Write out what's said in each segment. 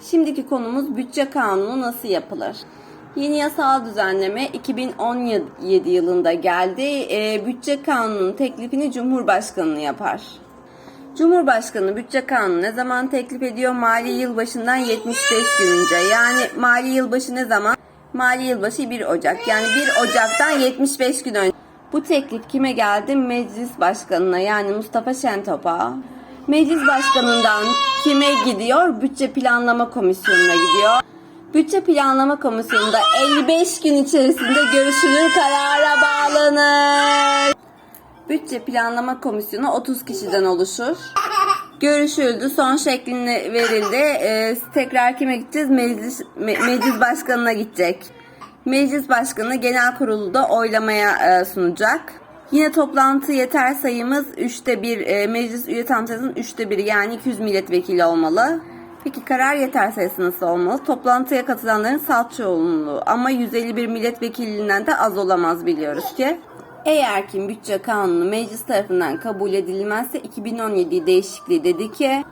Şimdiki konumuz bütçe kanunu nasıl yapılır? Yeni yasal düzenleme 2017 yılında geldi. Ee, bütçe kanunun teklifini Cumhurbaşkanı yapar. Cumhurbaşkanı bütçe kanunu ne zaman teklif ediyor? Mali yıl başından 75 gün önce. Yani mali yılbaşı ne zaman? Mali yılbaşı 1 Ocak. Yani 1 Ocak'tan 75 gün önce. Bu teklif kime geldi? Meclis Başkanı'na yani Mustafa Şentop'a. Meclis Başkanı'ndan kime gidiyor? Bütçe Planlama Komisyonu'na gidiyor. Bütçe Planlama Komisyonu'nda 55 gün içerisinde görüşülür karara bağlanır. Bütçe Planlama Komisyonu 30 kişiden oluşur. Görüşüldü, son şeklini verildi. Ee, tekrar kime gideceğiz? Meclis, me- meclis Başkanı'na gidecek. Meclis Başkanı genel kurulu da oylamaya e, sunacak. Yine toplantı yeter sayımız 3'te 1, meclis üye tam sayısının 3'te 1 yani 200 milletvekili olmalı. Peki karar yeter sayısı nasıl olmalı? Toplantıya katılanların salt çoğunluğu ama 151 milletvekilinden de az olamaz biliyoruz ki. Eğer ki bütçe kanunu meclis tarafından kabul edilmezse 2017 değişikliği dedi ki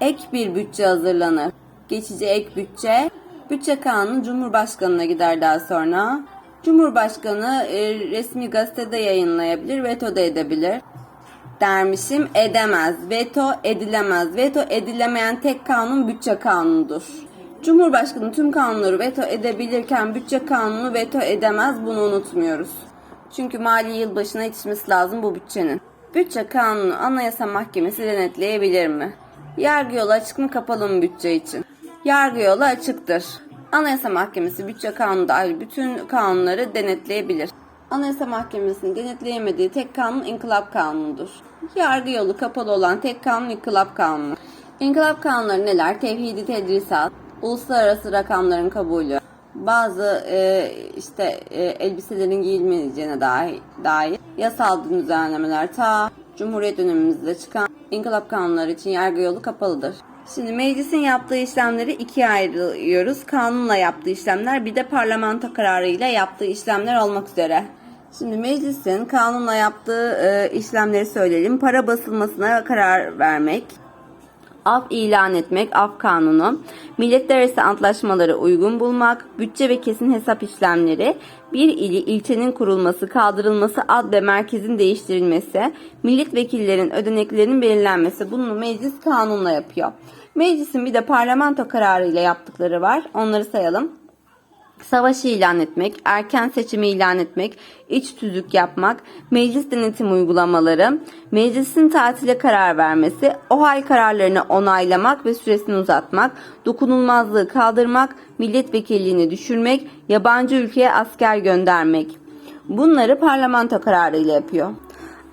ek bir bütçe hazırlanır. Geçici ek bütçe. Bütçe kanunu Cumhurbaşkanı'na gider daha sonra. Cumhurbaşkanı e, resmi gazetede yayınlayabilir, veto da edebilir. Dermişim edemez, veto edilemez. Veto edilemeyen tek kanun bütçe kanunudur. Cumhurbaşkanı tüm kanunları veto edebilirken bütçe kanunu veto edemez bunu unutmuyoruz. Çünkü mali yıl başına yetişmesi lazım bu bütçenin. Bütçe kanunu Anayasa Mahkemesi denetleyebilir mi? Yargı yolu açık mı kapalı mı bütçe için? Yargı yolu açıktır. Anayasa Mahkemesi bütçe kanunu dahil bütün kanunları denetleyebilir. Anayasa Mahkemesi'nin denetleyemediği tek kanun inkılap kanunudur. Yargı yolu kapalı olan tek kanun inkılap kanunu. İnkılap kanunları neler? Tevhidi tedrisat, uluslararası rakamların kabulü, bazı e, işte e, elbiselerin giyilmeyeceğine dair, dair yasal düzenlemeler ta Cumhuriyet dönemimizde çıkan inkılap kanunları için yargı yolu kapalıdır. Şimdi meclisin yaptığı işlemleri ikiye ayırıyoruz. Kanunla yaptığı işlemler bir de parlamento kararıyla yaptığı işlemler olmak üzere. Şimdi meclisin kanunla yaptığı e, işlemleri söyleyelim. Para basılmasına karar vermek, af ilan etmek, af kanunu, milletler arası antlaşmaları uygun bulmak, bütçe ve kesin hesap işlemleri, bir ili ilçenin kurulması, kaldırılması, ad ve merkezin değiştirilmesi, milletvekillerin ödeneklerinin belirlenmesi bunu meclis kanunla yapıyor. Meclisin bir de parlamento kararıyla yaptıkları var. Onları sayalım savaşı ilan etmek, erken seçimi ilan etmek, iç tüzük yapmak, meclis denetim uygulamaları, meclisin tatile karar vermesi, OHAL kararlarını onaylamak ve süresini uzatmak, dokunulmazlığı kaldırmak, milletvekilliğini düşürmek, yabancı ülkeye asker göndermek. Bunları parlamento kararıyla yapıyor.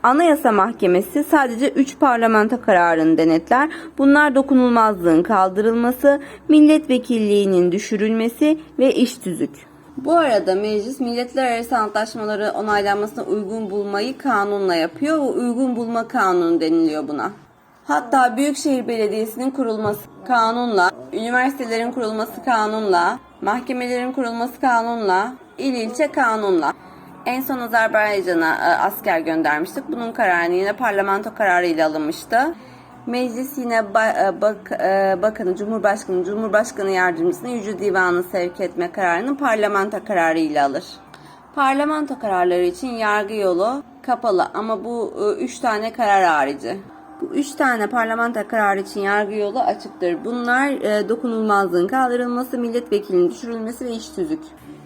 Anayasa Mahkemesi sadece 3 parlamento kararını denetler. Bunlar dokunulmazlığın kaldırılması, milletvekilliğinin düşürülmesi ve iş tüzük. Bu arada meclis milletler arası antlaşmaları onaylanmasına uygun bulmayı kanunla yapıyor. Bu uygun bulma kanunu deniliyor buna. Hatta Büyükşehir Belediyesi'nin kurulması kanunla, üniversitelerin kurulması kanunla, mahkemelerin kurulması kanunla, il ilçe kanunla. En son Azerbaycan'a e, asker göndermiştik. Bunun kararını yine parlamento kararıyla alınmıştı. Meclis yine e, bak, e, bakanı, cumhurbaşkanı, cumhurbaşkanı yardımcısını Yüce Divanı sevk etme kararını parlamento kararıyla alır. Parlamento kararları için yargı yolu kapalı ama bu üç tane karar harici. Bu üç tane parlamento kararı için yargı yolu açıktır. Bunlar dokunulmazlığın kaldırılması, milletvekilinin düşürülmesi ve iş tüzük.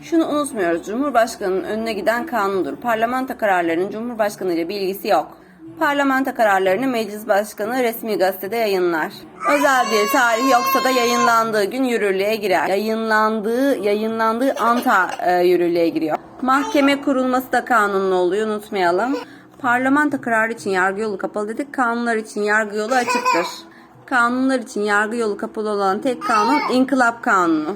Şunu unutmuyoruz. Cumhurbaşkanının önüne giden kanundur. Parlamento kararlarının Cumhurbaşkanı ile bir ilgisi yok. Parlamento kararlarını meclis başkanı resmi gazetede yayınlar. Özel bir tarih yoksa da yayınlandığı gün yürürlüğe girer. Yayınlandığı, yayınlandığı an ta, e, yürürlüğe giriyor. Mahkeme kurulması da kanunlu oluyor unutmayalım. Parlamento kararı için yargı yolu kapalı dedik. Kanunlar için yargı yolu açıktır. Kanunlar için yargı yolu kapalı olan tek kanun inkılap kanunu.